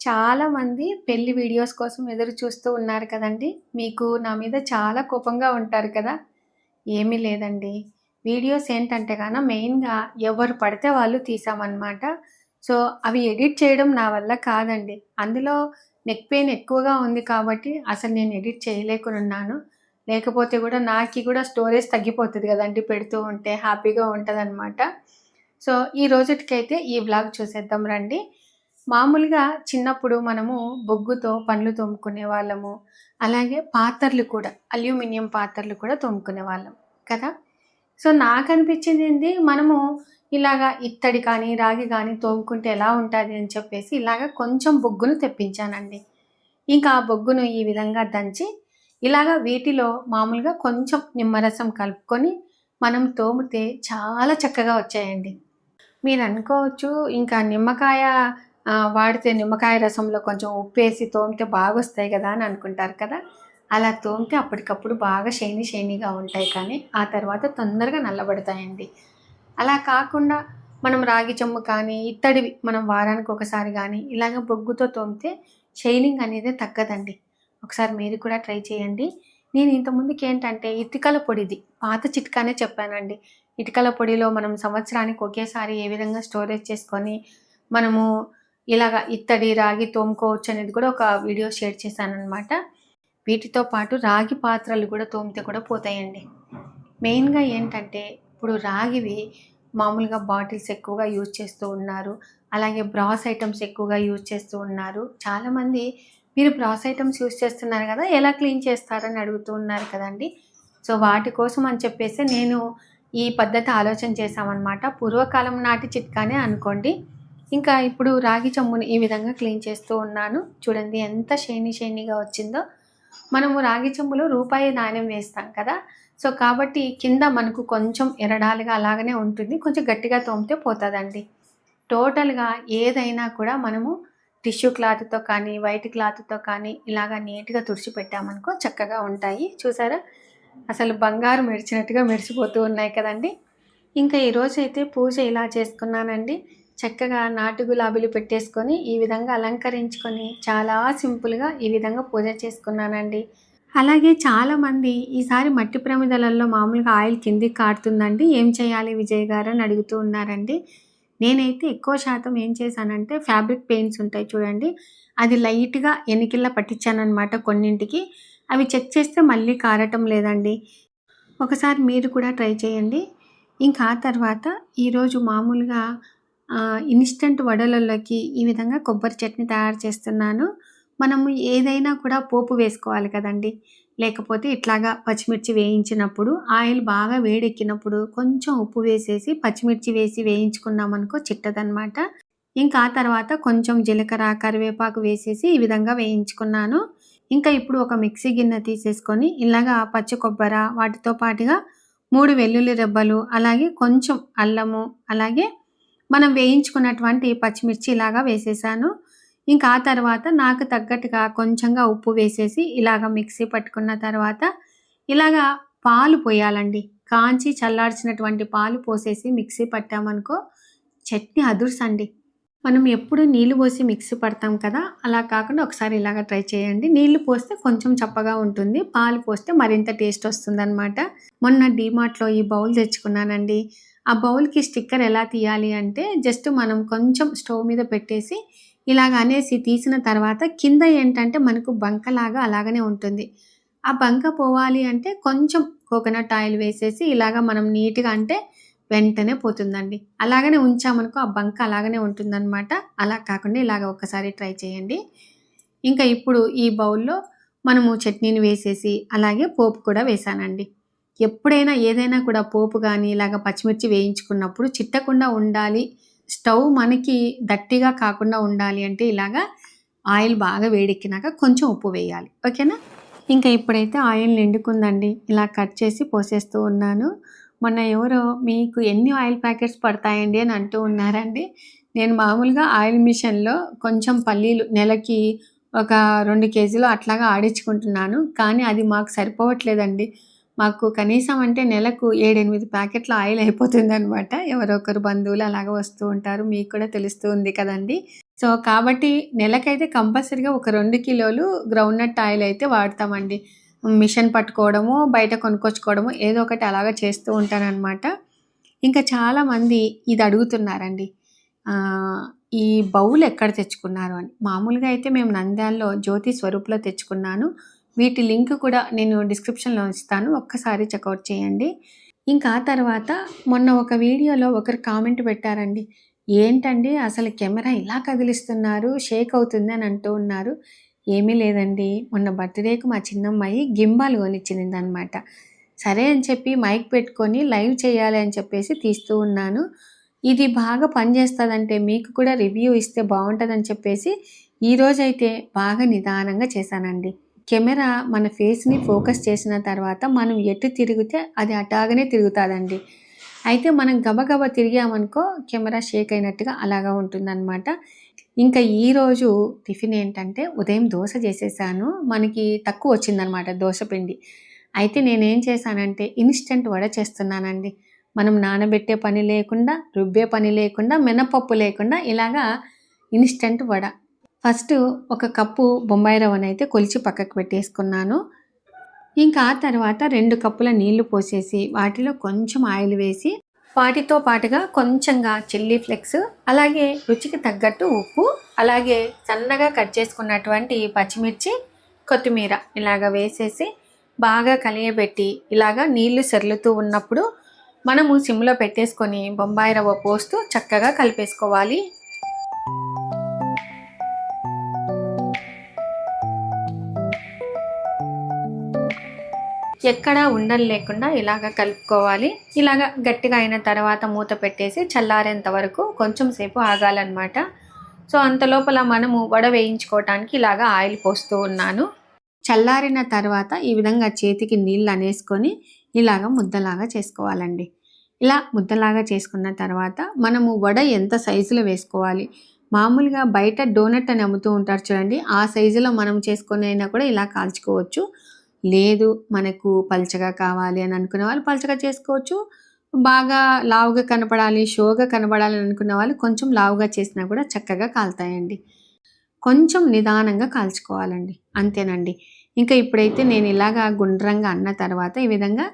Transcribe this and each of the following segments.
చాలామంది పెళ్ళి వీడియోస్ కోసం ఎదురు చూస్తూ ఉన్నారు కదండి. మీకు నా మీద చాలా కోపంగా ఉంటారు కదా. ఏమీ లేదండి. వీడియోస్ ఏంటంటే కాన మెయిన్గా ఎవరు పడితే వాళ్ళు తీసామన్నమాట. సో అవి ఎడిట్ చేయడం నా వల్ల కాదండి. అందులో నెక్ పెయిన్ ఎక్కువగా ఉంది కాబట్టి అసలు నేను ఎడిట్ చేయలేకున్నాను లేకపోతే కూడా నాకు కూడా స్టోరేజ్ తగ్గిపోతుంది కదండి పెడుతూ ఉంటే హ్యాపీగా ఉంటుంది సో ఈ రోజుటికైతే ఈ బ్లాగ్ చూసేద్దాం రండి. మామూలుగా చిన్నప్పుడు మనము బొగ్గుతో పండ్లు తోముకునే వాళ్ళము. అలాగే పాత్రలు కూడా అల్యూమినియం పాత్రలు కూడా తోముకునే వాళ్ళం కదా? సో నాకు అనిపించింది ఏంటి మనము ఇలాగా ఇత్తడి కానీ రాగి కానీ తోముకుంటే ఎలా ఉంటుంది అని చెప్పేసి ఇలాగ కొంచెం బొగ్గును తెప్పించానండి. ఇంకా ఆ బొగ్గును ఈ విధంగా దంచి ఇలాగా వీటిలో మామూలుగా కొంచెం నిమ్మరసం కలుపుకొని మనం తోమితే చాలా చక్కగా వచ్చాయండి. మీరు అనుకోవచ్చు ఇంకా నిమ్మకాయ వాడితే నిమ్మకాయ రసంలో కొంచెం ఉప్పు వేసి తోమితే బాగా వస్తాయి కదా అని అనుకుంటారు కదా. అలా తోమితే అప్పటికప్పుడు బాగా షైనీ షైనీగా ఉంటాయి కానీ ఆ తర్వాత తొందరగా నల్లబడతాయండి. అలా కాకుండా మనం రాగి చెమ్ము కానీ ఇత్తడివి మనం వారానికి ఒకసారి కానీ ఇలాగ బొగ్గుతో తోమితే షైనింగ్ అనేది తగ్గదండి. ఒకసారి మీరు కూడా ట్రై చేయండి. నేను ఇంతకుముందుకి ఏంటంటే ఇటుకల పొడిది పాత చిట్కానే చెప్పానండి. ఇటుకల పొడిలో మనం సంవత్సరానికి ఒకేసారి ఏ విధంగా స్టోరేజ్ చేసుకొని మనము ఇలాగ ఇత్తడి రాగి తోముకోవచ్చు అనేది కూడా ఒక వీడియో షేర్ చేశాను అనమాట వీటితో పాటు రాగి పాత్రలు కూడా తోమితే కూడా పోతాయండి. మెయిన్గా ఏంటంటే ఇప్పుడు రాగివి మామూలుగా బాటిల్స్ ఎక్కువగా యూజ్ చేస్తూ ఉన్నారు. అలాగే బ్రాస్ ఐటమ్స్ ఎక్కువగా యూజ్ చేస్తూ ఉన్నారు. చాలామంది మీరు బ్రాస్ ఐటమ్స్ యూజ్ చేస్తున్నారు కదా ఎలా క్లీన్ చేస్తారని అడుగుతూ ఉన్నారు కదండి. సో వాటి కోసం అని చెప్పేసి నేను ఈ పద్ధతి ఆలోచన చేశామన్నమాట. పూర్వకాలం నాటి చిట్కానే అనుకోండి. ఇంకా ఇప్పుడు రాగి చెమ్ముని ఈ విధంగా క్లీన్ చేస్తూ ఉన్నాను. చూడండి ఎంత షైనీ షైనీగా వచ్చిందో. మనము రాగి చెంబులో రూపాయి నాణ్యం వేస్తాం కదా. సో కాబట్టి కింద మనకు కొంచెం ఎరడాలుగా అలాగనే ఉంటుంది. కొంచెం గట్టిగా తోమితే పోతుందండి. టోటల్గా ఏదైనా కూడా మనము టిష్యూ క్లాత్తో కానీ వైట్ క్లాత్తో కానీ ఇలాగా నీట్గా తుడిచి పెట్టామనుకో చక్కగా ఉంటాయి. చూసారా? అసలు బంగారు మెరిచినట్టుగా మెరిసిపోతూ ఉన్నాయి కదండి. ఇంకా ఈరోజు అయితే పూజ ఇలా చేసుకున్నానండి. చక్కగా నాటు గులాబీలు పెట్టేసుకొని ఈ విధంగా అలంకరించుకొని చాలా సింపుల్గా ఈ విధంగా పూజ చేసుకున్నానండి. అలాగే చాలామంది ఈసారి మట్టి ప్రమిదలలో మామూలుగా ఆయిల్ కిందికి కారుతుందండి. ఏం చేయాలి విజయ్ గారు అని అడుగుతూ ఉన్నారండి. నేనైతే ఎక్కువ శాతం ఏం చేశానంటే ఫ్యాబ్రిక్ పెయింట్స్ ఉంటాయి చూడండి. అది లైట్గా ఎనికిల్లా పట్టించానమాట కొన్నింటికి. అవి చెక్ చేస్తే మళ్ళీ కారటం లేదండి. ఒకసారి మీరు కూడా ట్రై చేయండి. ఇంకా తర్వాత ఈరోజు మామూలుగా ఇన్స్టంట్ వడలలోకి ఈ విధంగా కొబ్బరి చట్నీ తయారు చేస్తున్నాను. మనము ఏదైనా కూడా పోపు వేసుకోవాలి కదండి. లేకపోతే ఇట్లాగా పచ్చిమిర్చి వేయించినప్పుడు ఆయిల్ బాగా వేడెక్కినప్పుడు కొంచెం ఉప్పు వేసేసి పచ్చిమిర్చి వేసి వేయించుకున్నామనుకో చిట్టదనమాట ఇంకా ఆ తర్వాత కొంచెం జీలకర్ర కరివేపాకు వేసేసి ఈ విధంగా వేయించుకున్నాను. ఇంకా ఇప్పుడు ఒక మిక్సీ గిన్నె తీసేసుకొని ఇలాగా పచ్చి కొబ్బరి వాటితో పాటుగా మూడు వెల్లుల్లి రెబ్బలు అలాగే కొంచెం అల్లము అలాగే మనం వేయించుకున్నటువంటి పచ్చిమిర్చి ఇలాగా వేసేసాను. ఇంకా ఆ తర్వాత నాకు తగ్గట్టుగా కొంచెంగా ఉప్పు వేసేసి ఇలాగ మిక్సీ పట్టుకున్న తర్వాత ఇలాగా పాలు పోయాలండి. కాంచి చల్లార్చినటువంటి పాలు పోసేసి మిక్సీ పట్టామనుకో చట్నీ అదుర్సండి. మనం ఎప్పుడు నీళ్ళు పోసి మిక్సీ పడతాం కదా అలా కాకుండా ఒకసారి ఇలాగ ట్రై చేయండి. నీళ్ళు పోస్తే కొంచెం చప్పగా ఉంటుంది. పాలు పోస్తే మరింత టేస్ట్ వస్తుందన్నమాట. మొన్న డీమార్ట్లో ఈ బౌల్ తెచ్చుకున్నానండి. ఆ బౌల్కి స్టిక్కర్ ఎలా తీయాలి అంటే జస్ట్ మనం కొంచెం స్టవ్ మీద పెట్టేసి ఇలాగ అనేసి తీసిన తర్వాత కింద ఏంటంటే మనకు బంకలాగా అలాగనే ఉంటుంది. ఆ బంక పోవాలి అంటే కొంచెం కోకోనట్ ఆయిల్ వేసేసి ఇలాగ మనం నీట్గా అంటే వెంటనే పోతుందండి. అలాగనే ఉంచామనుకో ఆ బంక అలాగనే ఉంటుందన్నమాట. అలా కాకుండా ఇలాగ ఒకసారి ట్రై చేయండి. ఇంకా ఇప్పుడు ఈ బౌల్లో మనము చట్నీని వేసేసి అలాగే పోపు కూడా వేసానండి. ఎప్పుడైనా ఏదైనా కూడా పోపు కానీ ఇలాగ పచ్చిమిర్చి వేయించుకున్నప్పుడు చిట్టకుండా ఉండాలి. స్టవ్ మనకి దట్టిగా కాకుండా ఉండాలి అంటే ఇలాగా ఆయిల్ బాగా వేడెక్కినాక కొంచెం ఉప్పు వేయాలి. ఓకేనా? ఇంకా ఇప్పుడైతే ఆయిల్ నిండుకుందండి. ఇలా కట్ చేసి పోసేస్తూ ఉన్నాను. మొన్న ఎవరో మీకు ఎన్ని ఆయిల్ ప్యాకెట్స్ పడతాయండి అని అంటూ ఉన్నారండి. నేను మామూలుగా ఆయిల్ మిషన్లో కొంచెం పల్లీలు నెలకి ఒక రెండు కేజీలు అట్లాగా ఆడించుకుంటున్నాను. కానీ అది మాకు సరిపోవట్లేదండి. మాకు కనీసం అంటే నెలకు ఏడెనిమిది ప్యాకెట్ల ఆయిల్ అయిపోతుంది అనమాట ఎవరొకరు బంధువులు అలాగ వస్తూ ఉంటారు. మీకు కూడా తెలుస్తూ ఉంది కదండి. సో కాబట్టి నెలకైతే కంపల్సరీగా ఒక రెండు కిలోలు గ్రౌండ్ నట్ ఆయిల్ అయితే వాడతామండి. మిషన్ పట్టుకోవడము బయట కొనుక్కొచ్చుకోవడము ఏదో ఒకటి అలాగా చేస్తూ ఉంటానన్నమాట ఇంకా చాలామంది ఇది అడుగుతున్నారండి. ఈ బౌల్ ఎక్కడ తెచ్చుకున్నారు అని. మామూలుగా అయితే మేము నంద్యాలలో జ్యోతి స్వరూప్లో తెచ్చుకున్నాను. వీటి లింక్ కూడా నేను డిస్క్రిప్షన్లో ఇస్తాను. ఒక్కసారి చెక్అవుట్ చేయండి. ఇంకా ఆ తర్వాత మొన్న ఒక వీడియోలో ఒకరు కామెంట్ పెట్టారండి. ఏంటండి? అసలు కెమెరా ఇలా కదిలిస్తున్నారు. షేక్ అవుతుంది అని అంటూ ఉన్నారు. ఏమీ లేదండి. మొన్న బర్త్డేకి మా చిన్నమ్మాయి గింబాలు కొనిచ్చింది అనమాట సరే అని చెప్పి మైక్ పెట్టుకొని లైవ్ చేయాలి అని చెప్పేసి తీస్తూ ఉన్నాను. ఇది బాగా పనిచేస్తుందంటే మీకు కూడా రివ్యూ ఇస్తే బాగుంటుందని చెప్పేసి ఈరోజైతే బాగా నిదానంగా చేశానండి. కెమెరా మన ఫేస్ని ఫోకస్ చేసిన తర్వాత మనం ఎటు తిరిగితే అది అటాగనే తిరుగుతుందండి. అయితే మనం గబగబా తిరిగామనుకో కెమెరా షేక్ అయినట్టుగా అలాగా ఉంటుందన్నమాట. ఇంకా ఈరోజు టిఫిన్ ఏంటంటే ఉదయం దోశ చేసేసాను. మనకి తక్కువ వచ్చిందనమాట దోశ పిండి. అయితే నేనేం చేశానంటే ఇన్స్టెంట్ వడ చేస్తున్నానండి. మనం నానబెట్టే పని లేకుండా రుబ్బే పని లేకుండా మినపప్పు లేకుండా ఇలాగా ఇన్స్టెంట్ వడ ఫస్ట్ ఒక కప్పు బొంబాయి రవ్వను అయితే కొలిచి పక్కకు పెట్టేసుకున్నాను. ఇంకా ఆ తర్వాత రెండు కప్పుల నీళ్ళు పోసేసి వాటిలో కొంచెం ఆయిల్ వేసి వాటితో పాటుగా కొంచెంగా చిల్లీ ఫ్లెక్స్ అలాగే రుచికి తగ్గట్టు ఉప్పు అలాగే సన్నగా కట్ చేసుకున్నటువంటి పచ్చిమిర్చి కొత్తిమీర ఇలాగ వేసేసి బాగా కలియబెట్టి ఇలాగా నీళ్ళు సెర్లుతూ ఉన్నప్పుడు మనము సిమ్లో పెట్టేసుకొని బొంబాయి రవ్వ పోస్తూ చక్కగా కలిపేసుకోవాలి. ఎక్కడా ఉండలు లేకుండా ఇలాగ కలుపుకోవాలి. ఇలాగ గట్టిగా అయిన తర్వాత మూత పెట్టేసి చల్లారేంత వరకు కొంచెం సేపు ఆగాలన్నమాట. సో అంత లోపల మనము వడ వేయించుకోవటానికి ఇలాగ ఆయిల్ పోస్తూ ఉన్నాను. చల్లారిన తర్వాత ఈ విధంగా చేతికి నీళ్ళు అనేసుకొని ఇలాగ ముద్దలాగా చేసుకోవాలండి. ఇలా ముద్దలాగా చేసుకున్న తర్వాత మనము వడ ఎంత సైజులో వేసుకోవాలి? మామూలుగా బయట డోనట్ అని అమ్ముతూ ఉంటారు చూడండి. ఆ సైజులో మనం చేసుకునే అయినా కూడా ఇలా కాల్చుకోవచ్చు. లేదు మనకు పలచగా కావాలి అని అనుకునే వాళ్ళు పలచగా చేసుకోవచ్చు. బాగా లావుగా కనపడాలి షోగా కనపడాలి అని అనుకున్న వాళ్ళు కొంచెం లావుగా చేసినా కూడా చక్కగా కాలుతాయండి. కొంచెం నిదానంగా కాల్చుకోవాలండి. అంతేనండి. ఇంకా ఇప్పుడైతే నేను ఇలాగా గుండ్రంగా అన్న తర్వాత ఈ విధంగా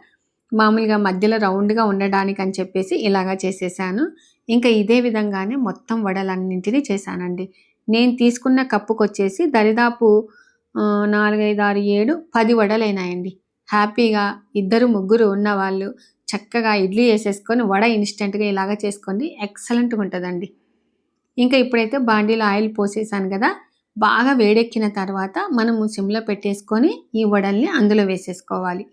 మామూలుగా మధ్యలో రౌండ్గా ఉండడానికి అని చెప్పేసి ఇలాగా చేసేసాను. ఇంకా ఇదే విధంగానే మొత్తం వడలన్నింటినీ చేశానండి. నేను తీసుకున్న కప్పుకొచ్చేసి దరిదాపు నాలుగైదు ఆరు ఏడు పది వడలైనాయండి. హ్యాపీగా ఇద్దరు ముగ్గురు ఉన్నవాళ్ళు చక్కగా ఇడ్లీ వేసేసుకొని వడ ఇన్స్టెంట్గా ఇలాగ చేసుకోండి ఎక్సలెంట్గా ఉంటుందండి. ఇంకా ఇప్పుడైతే బాండీలో ఆయిల్ పోసేసాను కదా బాగా వేడెక్కిన తర్వాత మనము సిమ్లో పెట్టేసుకొని ఈ వడల్ని అందులో వేసేసుకోవాలి.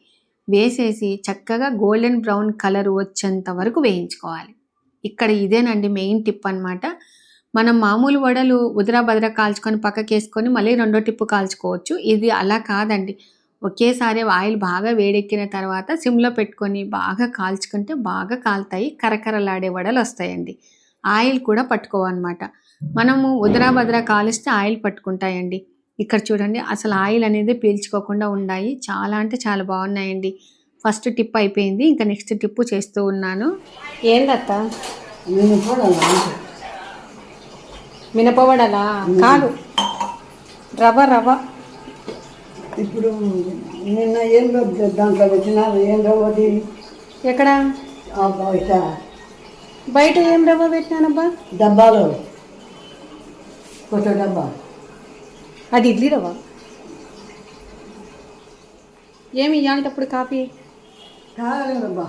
వేసేసి చక్కగా గోల్డెన్ బ్రౌన్ కలర్ వచ్చేంత వరకు వేయించుకోవాలి. ఇక్కడ ఇదేనండి మెయిన్ టిప్ అన్నమాట. మనం మామూలు వడలు ఉదరా బదరా కాల్చుకొని పక్కకేసుకొని మళ్ళీ రెండో టిప్పు కాల్చుకోవచ్చు. ఇది అలా కాదండి. ఒకేసారి ఆయిల్ బాగా వేడెక్కిన తర్వాత సిమ్లో పెట్టుకొని బాగా కాల్చుకుంటే బాగా కాలుతాయి. కరకరలాడే వడలు వస్తాయండి. ఆయిల్ కూడా పట్టుకోవన్నమాట. మనము ఉదరా బదరా కాలిస్తే ఆయిల్ పట్టుకుంటాయండి. ఇక్కడ చూడండి అసలు ఆయిల్ అనేది పీల్చుకోకుండా ఉన్నాయి. చాలా అంటే చాలా బాగున్నాయండి. ఫస్ట్ టిప్ అయిపోయింది. ఇంకా నెక్స్ట్ టిప్పు చేస్తూ ఉన్నాను. ఏందత్త? మినపవడలా కాదు. రవ్వ రవ్వ. ఇప్పుడు నిన్న ఏం దాంట్లో పెట్టినారు? ఏం రవ్వది ఎక్కడ? బయట. బయట ఏం రవ్వ పెట్టినానబ్బా డబ్బాలో. కొత్త డబ్బా. అది ఇడ్లీ రవ్వ. ఏమి ఇవ్వాలంటప్పుడు కాఫీ? తాగలే డబ్బా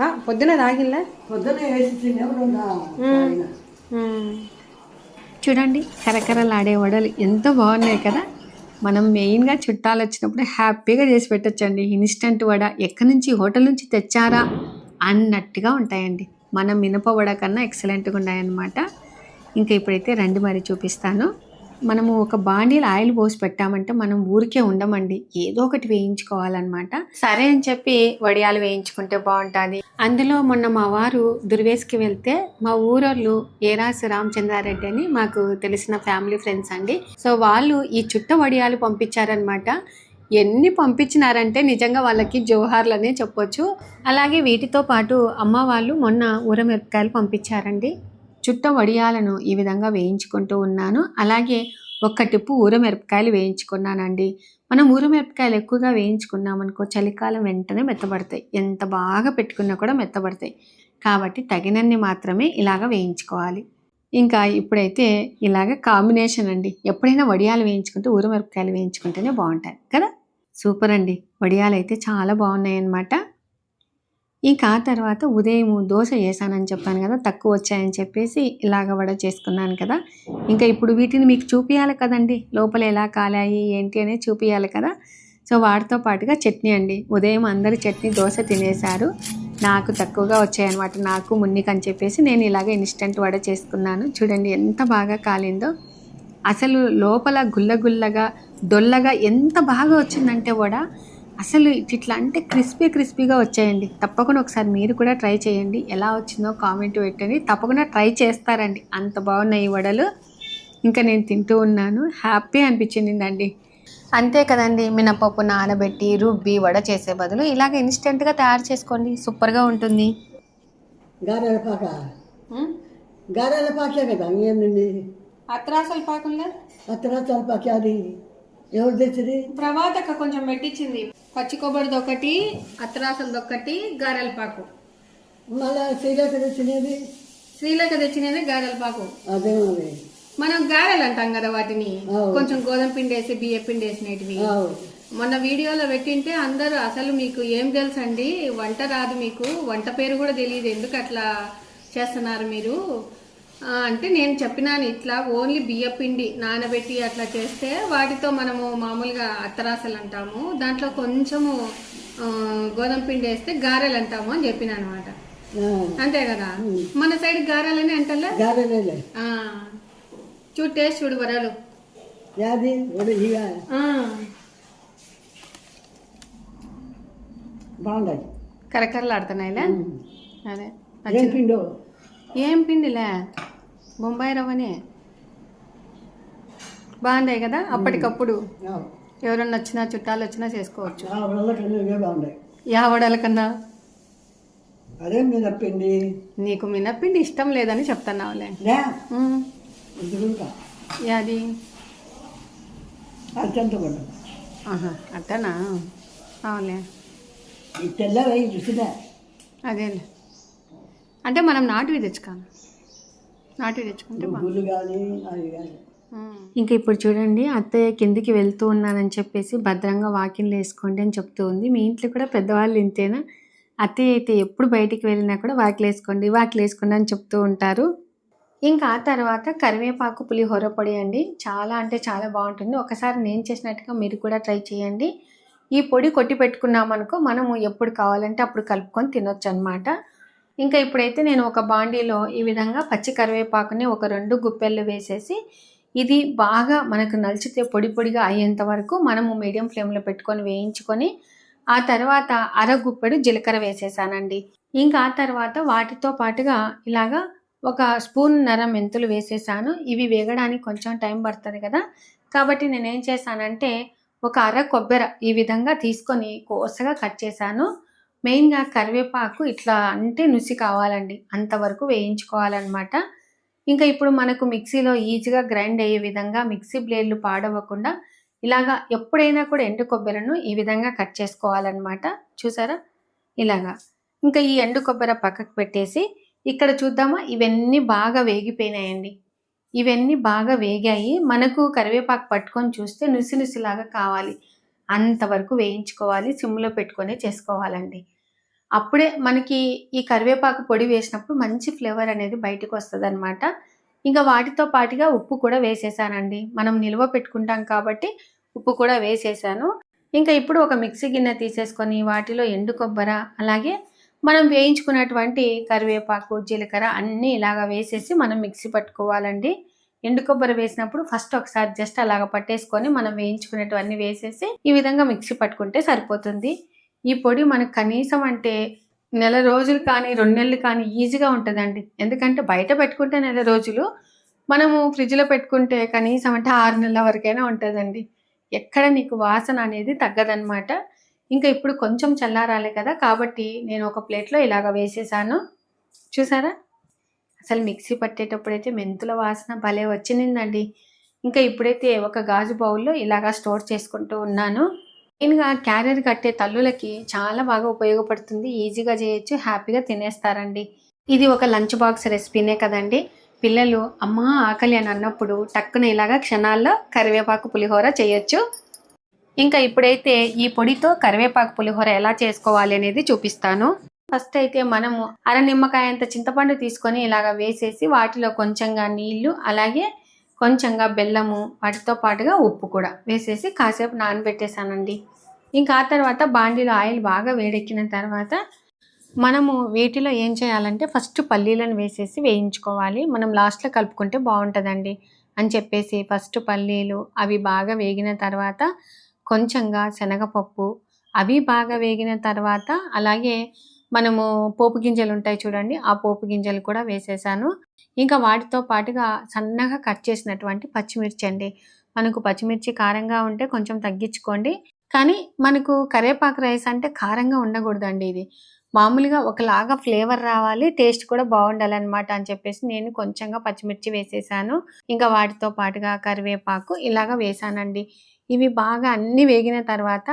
ఆ, పొద్దున తాగిల్లా పొద్దునే వేసి తినేప్పుడు చూడండి కరకరలాడే వడలు ఎంత బాగున్నాయి కదా. మనం మెయిన్గా చుట్టాలు వచ్చినప్పుడు హ్యాపీగా చేసి పెట్టచ్చండి. ఇన్స్టంట్ వడ ఎక్కడి నుంచి హోటల్ నుంచి తెచ్చారా అన్నట్టుగా ఉంటాయండి. మనం మినప వడ కన్నా ఎక్సలెంట్గా ఉన్నాయన్నమాట. ఇంకా ఇప్పుడైతే రండి మరి చూపిస్తాను. మనము ఒక బాండీలు ఆయిల్ పోసి పెట్టామంటే మనం ఊరికే ఉండమండి. ఏదో ఒకటి వేయించుకోవాలన్నమాట. సరే అని చెప్పి వడియాలు వేయించుకుంటే బాగుంటుంది. అందులో మొన్న మా వారు దుర్వేస్కి వెళ్తే మా ఊరోళ్ళు ఏరాసు రామచంద్రారెడ్డి అని మాకు తెలిసిన ఫ్యామిలీ ఫ్రెండ్స్ అండి. సో వాళ్ళు ఈ చుట్ట వడియాలు పంపించారనమాట ఎన్ని పంపించినారంటే నిజంగా వాళ్ళకి జోహార్లనే చెప్పొచ్చు. అలాగే వీటితో పాటు అమ్మ వాళ్ళు మొన్న ఊరమిరపకాయలు పంపించారండి. చుట్ట వడియాలను ఈ విధంగా వేయించుకుంటూ ఉన్నాను. అలాగే ఒక్క టిప్పు ఊరమిరపకాయలు వేయించుకున్నానండి. మనం ఊరమిరపకాయలు ఎక్కువగా వేయించుకున్నాం అనుకో చలికాలం వెంటనే మెత్తబడతాయి. ఎంత బాగా పెట్టుకున్నా కూడా మెత్తబడతాయి. కాబట్టి తగినన్ని మాత్రమే ఇలాగ వేయించుకోవాలి. ఇంకా ఇప్పుడైతే ఇలాగ కాంబినేషన్ అండి. ఎప్పుడైనా వడియాలు వేయించుకుంటే ఊరమిరపకాయలు వేయించుకుంటేనే బాగుంటాయి. కదా? సూపర్ అండి. వడియాలు అయితే చాలా బాగున్నాయి అన్నమాట ఇంకా ఆ తర్వాత ఉదయం దోశ చేశానని చెప్పాను కదా తక్కువ వచ్చాయని చెప్పేసి ఇలాగ వడ చేసుకున్నాను కదా. ఇంకా ఇప్పుడు వీటిని మీకు చూపించాలి కదండి లోపల ఎలా కాలాయి ఏంటి అనేది చూపించాలి కదా. సో వాటితో పాటుగా చట్నీ అండి. ఉదయం అందరు చట్నీ దోశ తినేశారు. నాకు తక్కువగా వచ్చాయన్నమాట. నాకు మున్నికి అని చెప్పేసి నేను ఇలాగ ఇన్స్టెంట్ వడ చేసుకున్నాను. చూడండి ఎంత బాగా కాలిందో. అసలు లోపల గుల్లగుల్లగా డొల్లగా దొల్లగా ఎంత బాగా వచ్చిందంటే వడ. అసలు ఇట్లా అంటే క్రిస్పీ క్రిస్పీగా వచ్చాయండి. తప్పకుండా ఒకసారి మీరు కూడా ట్రై చేయండి. ఎలా వచ్చిందో కామెంట్ పెట్టండి. తప్పకుండా ట్రై చేస్తారండి. అంత బాగున్నాయి ఈ వడలు. ఇంకా నేను తింటూ ఉన్నాను. హ్యాపీ అనిపించిందండి. అంతే కదండి. మినపప్పు నానబెట్టి రుబ్బి వడ చేసే బదులు ఇలాగ ఇన్స్టెంట్గా తయారు చేసుకోండి. సూపర్గా ఉంటుంది. గారెల పాక. గారెల పాకే కదా ఏందండి అత్రాసలు పాకంలో? పాక అది. ఎవరు తెచ్చింది? ప్రభాతక్క కొంచెం పెట్టించింది. పచ్చి కొబ్బరిది ఒకటి అత్రాసలది ఒకటి గారెల పాకు మళ్ళా శ్రీలేఖ తెచ్చినది? శ్రీలేఖ తెచ్చినది గారెల పాకు అదే మరి. మనం గారెలు అంటాం కదా వాటిని. కొంచెం గోధుమ పిండి వేసి బియ్య పిండి వేసినవి. మొన్న వీడియోలో పెట్టింటే అందరూ అసలు మీకు ఏం తెలుసు అండి వంట రాదు మీకు. వంట పేరు కూడా తెలియదు. ఎందుకు అట్లా చేస్తున్నారు మీరు? అంటే నేను చెప్పినాను ఇట్లా ఓన్లీ బియ్య పిండి నానబెట్టి అట్లా చేస్తే వాటితో మనము మామూలుగా అత్తరాసలు అంటాము. దాంట్లో కొంచెము గోధుమ పిండి వేస్తే గారెలు అంటాము అని చెప్పిన అనమాట అంతే కదా? మన సైడ్ గారెలని అంటలే చూడు టేస్ట్ చూడు వరలు. యాది? ఒడి ఇక ఆ, బాగుండదు కరకరలాడుతున్నాయిలే? అదే పిండో? ఏం పిండిలే? బొంబాయి రవ్వనే. బాగున్నాయి కదా అప్పటికప్పుడు. ఎవరన్నా వచ్చినా చుట్టాలు వచ్చినా చేసుకోవచ్చు. ఆ వల్ల కన్నా? అదే మీద పిండి నీకు మినప్పిండి ఇష్టం లేదని చెప్తున్నావులే. ఆహా అట్టనా అవులే ఈ తెల్లవి చూసినా అదేలే. అంటే మనం నాటువి తెచ్చుకోను నాటువి తెచ్చుకుంటే బాగుంది గుళ్ళు కానీ అవి కానీ ఇంకా ఇప్పుడు చూడండి అత్తయ్య కిందికి వెళ్తూ ఉన్నానని చెప్పేసి భద్రంగా వాకిన్లు వేసుకోండి అని చెప్తూ ఉంది. మీ ఇంట్లో కూడా పెద్దవాళ్ళు ఇంతేనా? అత్తయ్య అయితే ఎప్పుడు బయటికి వెళ్ళినా కూడా వాకిలు వేసుకోండి వాకిలు వేసుకోండి అని చెప్తూ ఉంటారు. ఇంకా ఆ తర్వాత కరివేపాకు పులిహోర పొడి అండి. చాలా అంటే చాలా బాగుంటుంది. ఒకసారి నేను చేసినట్టుగా మీరు కూడా ట్రై చేయండి. ఈ పొడి కొట్టి పెట్టుకున్నాం అనుకో మనము ఎప్పుడు కావాలంటే అప్పుడు కలుపుకొని తినొచ్చు అనమాట ఇంకా ఇప్పుడైతే నేను ఒక బాండీలో ఈ విధంగా పచ్చి కరివేపాకుని ఒక రెండు గుప్పెళ్ళు వేసేసి ఇది బాగా మనకు నలిచితే పొడి పొడిగా అయ్యేంత వరకు మనము మీడియం ఫ్లేమ్లో పెట్టుకొని వేయించుకొని ఆ తర్వాత అర గుప్పెడు జీలకర్ర వేసేసానండి. ఇంకా ఆ తర్వాత వాటితో పాటుగా ఇలాగా ఒక స్పూన్ నర మెంతులు వేసేసాను. ఇవి వేగడానికి కొంచెం టైం పడుతుంది కదా. కాబట్టి నేనేం చేశానంటే ఒక అర కొబ్బెర ఈ విధంగా తీసుకొని కోసగా కట్ చేశాను. మెయిన్గా కరివేపాకు ఇట్లా అంటే నుసి కావాలండి. అంతవరకు వేయించుకోవాలన్నమాట. ఇంకా ఇప్పుడు మనకు మిక్సీలో ఈజీగా గ్రైండ్ అయ్యే విధంగా మిక్సీ బ్లేడ్లు పాడవకుండా ఇలాగా ఎప్పుడైనా కూడా ఎండు కొబ్బరిను ఈ విధంగా కట్ చేసుకోవాలన్నమాట. చూసారా? ఇలాగా. ఇంకా ఈ ఎండు కొబ్బరి పక్కకు పెట్టేసి ఇక్కడ చూద్దామా? ఇవన్నీ బాగా వేగిపోయినాయండి. ఇవన్నీ బాగా వేగాయి. మనకు కరివేపాకు పట్టుకొని చూస్తే నుసి నుసిలాగా కావాలి. అంతవరకు వేయించుకోవాలి. సిమ్లో పెట్టుకొని చేసుకోవాలండి. అప్పుడే మనకి ఈ కరివేపాకు పొడి వేసినప్పుడు మంచి ఫ్లేవర్ అనేది బయటకు వస్తుంది అనమాట ఇంకా వాటితో పాటుగా ఉప్పు కూడా వేసేసానండి. మనం నిల్వ పెట్టుకుంటాం కాబట్టి ఉప్పు కూడా వేసేసాను. ఇంకా ఇప్పుడు ఒక మిక్సీ గిన్నె తీసేసుకొని వాటిలో ఎండు కొబ్బర అలాగే మనం వేయించుకున్నటువంటి కరివేపాకు జీలకర్ర అన్నీ ఇలాగ వేసేసి మనం మిక్సీ పట్టుకోవాలండి. ఎండు కొబ్బరి వేసినప్పుడు ఫస్ట్ ఒకసారి జస్ట్ అలాగ పట్టేసుకొని మనం వేయించుకునేటివన్నీ వేసేసి ఈ విధంగా మిక్సీ పట్టుకుంటే సరిపోతుంది. ఈ పొడి మనకు కనీసం అంటే నెల రోజులు కానీ రెండు నెలలు కానీ ఈజీగా ఉంటుందండి. ఎందుకంటే బయట పెట్టుకుంటే నెల రోజులు మనము ఫ్రిడ్జ్లో పెట్టుకుంటే కనీసం అంటే ఆరు నెలల వరకైనా ఉంటుందండి. ఎక్కడ నీకు వాసన అనేది తగ్గదనమాట ఇంకా ఇప్పుడు కొంచెం చల్లారాలే కదా కాబట్టి నేను ఒక ప్లేట్లో ఇలాగ వేసేసాను. చూసారా? అసలు మిక్సీ పట్టేటప్పుడైతే మెంతుల వాసన భలే వచ్చిందండి ఇంకా ఇప్పుడైతే ఒక గాజు బౌల్లో ఇలాగా స్టోర్ చేసుకుంటూ ఉన్నాను. మెయిన్గా క్యారియర్ కట్టే తల్లులకి చాలా బాగా ఉపయోగపడుతుంది. ఈజీగా చేయొచ్చు హ్యాపీగా తినేస్తారండి. ఇది ఒక లంచ్ బాక్స్ రెసిపీనే కదండి. పిల్లలు అమ్మ ఆకలి అని అన్నప్పుడు టక్కున ఇలాగా క్షణాల్లో కరివేపాకు పులిహోర చేయొచ్చు. ఇంకా ఇప్పుడైతే ఈ పొడితో కరివేపాకు పులిహోర ఎలా చేసుకోవాలి అనేది చూపిస్తాను. ఫస్ట్ అయితే మనము అర నిమ్మకాయ అంత చింతపండు తీసుకొని ఇలాగ వేసేసి వాటిలో కొంచెంగా నీళ్ళు అలాగే కొంచెంగా బెల్లము వాటితో పాటుగా ఉప్పు కూడా వేసేసి కాసేపు నానబెట్టేశానండి. ఇంకా ఆ తర్వాత బాండీలో ఆయిల్ బాగా వేడెక్కిన తర్వాత మనము వీటిలో ఏం చేయాలంటే ఫస్ట్ పల్లీలను వేసేసి వేయించుకోవాలి. మనం లాస్ట్లో కలుపుకుంటే బాగుంటుందండి అని చెప్పేసి ఫస్ట్ పల్లీలు అవి బాగా వేగిన తర్వాత కొంచెంగా శనగపప్పు అవి బాగా వేగిన తర్వాత అలాగే మనము పోపు గింజలు ఉంటాయి చూడండి ఆ పోపు గింజలు కూడా వేసేసాను. ఇంకా వాటితో పాటుగా సన్నగా కట్ చేసినటువంటి పచ్చిమిర్చి అండి. మనకు పచ్చిమిర్చి కారంగా ఉంటే కొంచెం తగ్గించుకోండి. కానీ మనకు కరేపాకు రైస్ అంటే కారంగా ఉండకూడదండి ఇది. మామూలుగా ఒకలాగా ఫ్లేవర్ రావాలి టేస్ట్ కూడా బాగుండాలన్నమాట అని చెప్పేసి నేను కొంచెంగా పచ్చిమిర్చి వేసేసాను. ఇంకా వాటితో పాటుగా కరివేపాకు ఇలాగా వేసానండి. ఇవి బాగా అన్నీ వేగిన తర్వాత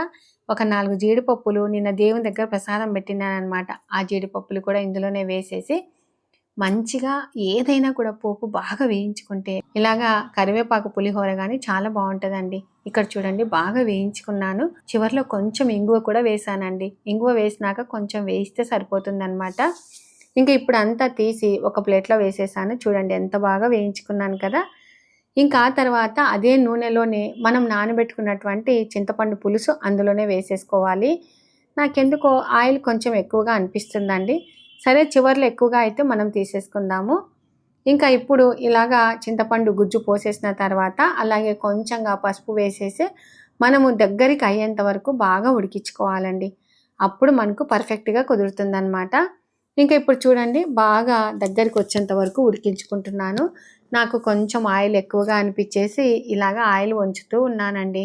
ఒక నాలుగు జీడిపప్పులు నిన్న దేవుని దగ్గర ప్రసాదం పెట్టినానమాట ఆ జీడిపప్పులు కూడా ఇందులోనే వేసేసి మంచిగా ఏదైనా కూడా పోపు బాగా వేయించుకుంటే ఇలాగా కరివేపాకు పులిహోర కానీ చాలా బాగుంటుందండి. ఇక్కడ చూడండి బాగా వేయించుకున్నాను. చివరిలో కొంచెం ఇంగువ కూడా వేసానండి. ఇంగువ వేసినాక కొంచెం వేయిస్తే సరిపోతుందనమాట ఇంకా ఇప్పుడు అంతా తీసి ఒక ప్లేట్లో వేసేసాను. చూడండి ఎంత బాగా వేయించుకున్నాను కదా. ఇంకా తర్వాత అదే నూనెలోనే మనం నానబెట్టుకున్నటువంటి చింతపండు పులుసు అందులోనే వేసేసుకోవాలి. నాకెందుకో ఆయిల్ కొంచెం ఎక్కువగా అనిపిస్తుందండి. సరే చివర్లో ఎక్కువగా అయితే మనం తీసేసుకుందాము. ఇంకా ఇప్పుడు ఇలాగా చింతపండు గుజ్జు పోసేసిన తర్వాత అలాగే కొంచెంగా పసుపు వేసేసి మనము దగ్గరికి అయ్యేంత వరకు బాగా ఉడికించుకోవాలండి. అప్పుడు మనకు పర్ఫెక్ట్గా కుదురుతుందనమాట ఇంకా ఇప్పుడు చూడండి బాగా దగ్గరికి వచ్చేంత వరకు ఉడికించుకుంటున్నాను. నాకు కొంచెం ఆయిల్ ఎక్కువగా అనిపించేసి ఇలాగ ఆయిల్ వంచుతూ ఉన్నానండి.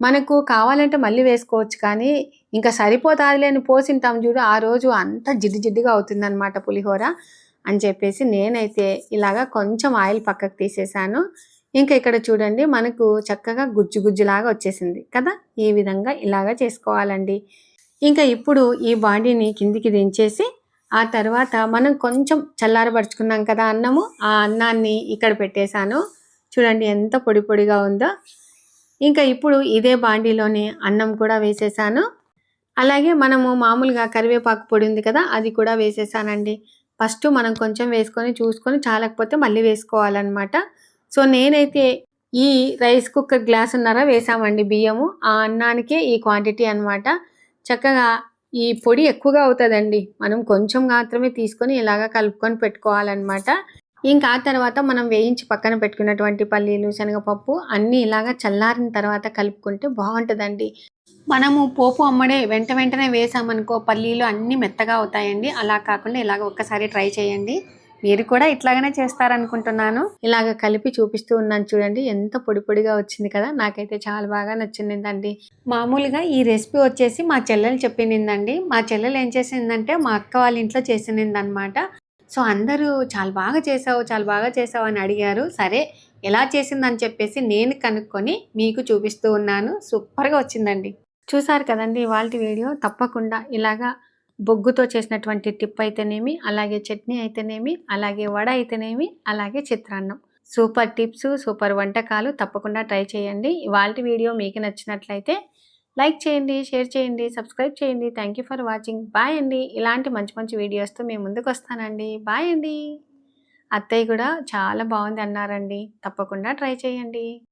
మనకు కావాలంటే మళ్ళీ వేసుకోవచ్చు కానీ ఇంకా సరిపోతాదిలే అని పోసింటాం చూడు ఆ రోజు అంతా జిడ్డు జిడ్డుగా అవుతుందన్నమాట పులిహోర అని చెప్పేసి నేనైతే ఇలాగా కొంచెం ఆయిల్ పక్కకు తీసేసాను ఇంకా ఇక్కడ చూడండి మనకు చక్కగా గుజ్జు గుజ్జులాగా వచ్చేసింది కదా? ఈ విధంగా ఇలాగా చేసుకోవాలండి. ఇంకా ఇప్పుడు ఈ బాడీని కిందికి దించేసి ఆ తర్వాత మనం కొంచెం చల్లారపరుచుకున్నాం కదా అన్నము ఆ అన్నాన్ని ఇక్కడ పెట్టేశాను. చూడండి ఎంత పొడి పొడిగా ఉందో. ఇంకా ఇప్పుడు ఇదే బాండీలోనే అన్నం కూడా వేసేసాను. అలాగే మనము మామూలుగా కరివేపాకు పొడి ఉంది కదా అది కూడా వేసేసానండి. ఫస్ట్ మనం కొంచెం వేసుకొని చూసుకొని చాలకపోతే మళ్ళీ వేసుకోవాలన్నమాట. సో నేనైతే ఈ రైస్ కుక్కర్ గ్లాస్ ఉన్నారా వేసామండి బియ్యము. ఆ అన్నానికే ఈ క్వాంటిటీ అన్నమాట. చక్కగా ఈ పొడి ఎక్కువగా అవుతుందండి. మనం కొంచెం మాత్రమే తీసుకొని ఇలాగా కలుపుకొని పెట్టుకోవాలన్నమాట. ఇంకా ఆ తర్వాత మనం వేయించి పక్కన పెట్టుకున్నటువంటి పల్లీలు శనగపప్పు అన్నీ ఇలాగా చల్లారిన తర్వాత కలుపుకుంటే బాగుంటుందండి. మనము పోపు అమ్మడే వెంట వెంటనే వేసామనుకో పల్లీలు అన్నీ మెత్తగా అవుతాయండి. అలా కాకుండా ఇలాగ ఒక్కసారి ట్రై చేయండి. మీరు కూడా ఇట్లాగనే చేస్తారనుకుంటున్నాను. ఇలాగ కలిపి చూపిస్తూ ఉన్నాను చూడండి ఎంత పొడి పొడిగా వచ్చింది కదా. నాకైతే చాలా బాగా నచ్చిందండి. మామూలుగా ఈ రెసిపీ వచ్చేసి మా చెల్లెలు చెప్పిందండి. మా చెల్లెలు ఏం చేసిందంటే మా అక్క వాళ్ళ ఇంట్లో చేసింది సో అందరూ చాలా బాగా చేసావు చాలా బాగా చేసావు అని అడిగారు. సరే ఎలా చేసిందని చెప్పేసి నేను కనుక్కొని మీకు చూపిస్తూ ఉన్నాను. సూపర్గా వచ్చిందండి. చూసారు కదండి ఇవాళ వీడియో. తప్పకుండా ఇలాగా బొగ్గుతో చేసినటువంటి టిప్ అయితేనేమి అలాగే చట్నీ అయితేనేమి అలాగే వడ అయితేనేమి అలాగే చిత్రాన్నం. సూపర్ టిప్స్ సూపర్ వంటకాలు తప్పకుండా ట్రై చేయండి. ఇవాళ వీడియో మీకు నచ్చినట్లయితే లైక్ చేయండి షేర్ చేయండి సబ్స్క్రైబ్ చేయండి. Thank you for watching. Bye అండి. ఇలాంటి మంచి మంచి వీడియోస్తో మేము ముందుకు వస్తానండి. బాయ్ అండి. అత్తయ్య కూడా చాలా బాగుంది అన్నారండి. తప్పకుండా ట్రై చేయండి.